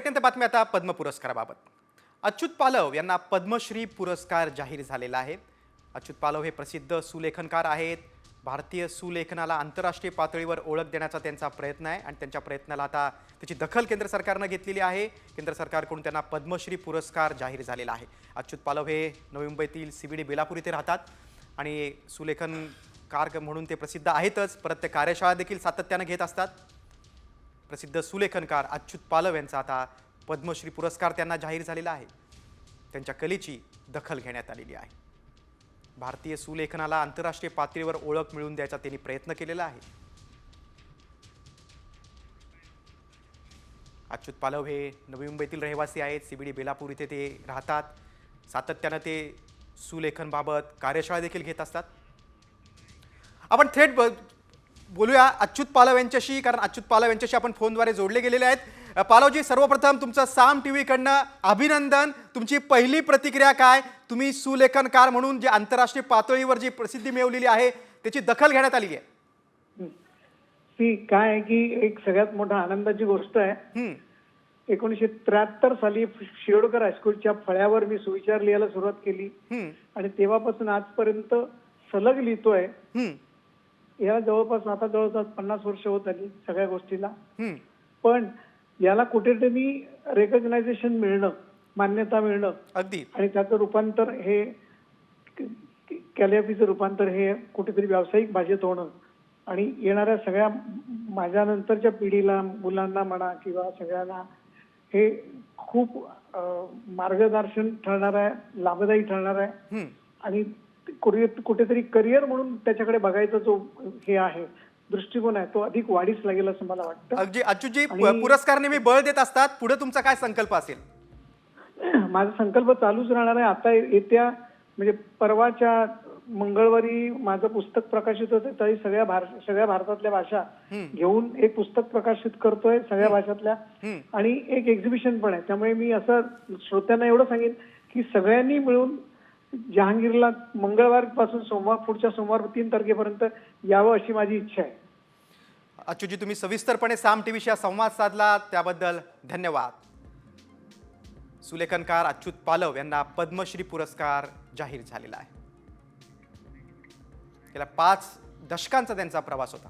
ब्रेकनंतर बातमी आता पद्म पुरस्काराबाबत. अच्युत पालव यांना पद्मश्री पुरस्कार जाहीर झालेला आहे. अच्युत पालव हे प्रसिद्ध सुलेखनकार आहेत. भारतीय सुलेखनाला आंतरराष्ट्रीय पातळीवर ओळख देण्याचा त्यांचा प्रयत्न आहे आणि त्यांच्या प्रयत्नाला आता त्याची दखल केंद्र सरकारनं घेतलेली आहे. केंद्र सरकारकडून त्यांना पद्मश्री पुरस्कार जाहीर झालेला आहे. अच्युत पालव हे नवी मुंबईतील सीबीडी बेलापूर इथे राहतात आणि सुलेखनकार म्हणून ते प्रसिद्ध आहेतच. परत ते कार्यशाळा देखील सातत्यानं घेत असतात. प्रसिद्ध सुलेखनकार अच्युत पालव यांचा आता पद्मश्री पुरस्कार त्यांना जाहीर झालेला आहे. त्यांच्या कलेची दखल घेण्यात आलेली आहे. भारतीय सुलेखनाला आंतरराष्ट्रीय पातळीवर ओळख मिळवून द्यायचा त्यांनी प्रयत्न केलेला आहे. अच्युत पालव हे नवी मुंबईतील रहिवासी आहेत. सीबीडी बेलापूर इथे ते राहतात. सातत्यानं ते सुलेखनबाबत कार्यशाळा देखील घेत असतात. आपण थेट ब बोलूया अच्युत पालव यांच्याशी कारण अच्युत पालव यांच्याशी आपण फोनद्वारे जोडले गेलेले आहेत. पालवजी सर्वप्रथम तुमचं साम टी व्हीकडनं अभिनंदन. तुमची पहिली प्रतिक्रिया काय? तुम्ही सुलेखनकार म्हणून जे आंतरराष्ट्रीय पातळीवर जी प्रसिद्धी मिळवलेली आहे त्याची दखल घेण्यात आली आहे. ती काय की एक सगळ्यात मोठा आनंदाची गोष्ट आहे. एकोणीशे त्र्याहत्तर साली शिरोडकर हायस्कूलच्या फळ्यावर मी सुविचार लिहायला सुरुवात केली. आणि तेव्हापासून आजपर्यंत सलग लिहितोय. याला जवळपास आता जवळपास पन्नास वर्ष होत आली सगळ्या गोष्टीला हम्म. पण याला कुठेतरी रेकग्नायझेशन मिळणं मान्यता मिळणं अगदी आणि त्याचं रूपांतर हे कॅलिओपीचं रूपांतर हे कुठेतरी व्यावसायिक भाषेत होणं आणि येणाऱ्या सगळ्या माझ्या नंतरच्या पिढीला मुलांना म्हणा किंवा सगळ्यांना हे खूप अं, मार्गदर्शन ठरणार आहे लाभदायी ठरणार आहे हम्म. आणि कुठे- कुठेतरी करिअर म्हणून त्याच्याकडे बघायचा जो हे आहे दृष्टिकोन आहे तो अधिक वाढीस लागेल असं मला वाटतं. अगदी अच्युतजी पुरस्कार नेहमी बळ देत असतात. पुढे तुमचा काय संकल्प असेल? माझा संकल्प चालूच राहणार आहे. आता येत्या म्हणजे परवाच्या मंगळवारी माझं पुस्तक प्रकाशित होतं तरी सगळ्या भार सगळ्या भारतातल्या भाषा घेऊन एक पुस्तक प्रकाशित करतोय सगळ्या भाषातल्या. आणि एक एक्झिबिशन पण आहे. त्यामुळे मी असं श्रोत्यांना एवढं सांगेन की सगळ्यांनी मिळून जहांगीरला मंगळवारपासून सोमवार पुढच्या सोमवार तीन तारखेपर्यंत यावं अशी माझी इच्छा आहे. अच्युजी तुम्ही सविस्तरपणे साम टीव्हीशी संवाद साधला. त्याबद्दल धन्यवाद. सुलेखनकार अच्युत पालव यांना पद्मश्री पुरस्कार जाहीर झालेला आहे. गेल्या पाच दशकांचा त्यांचा प्रवास होता.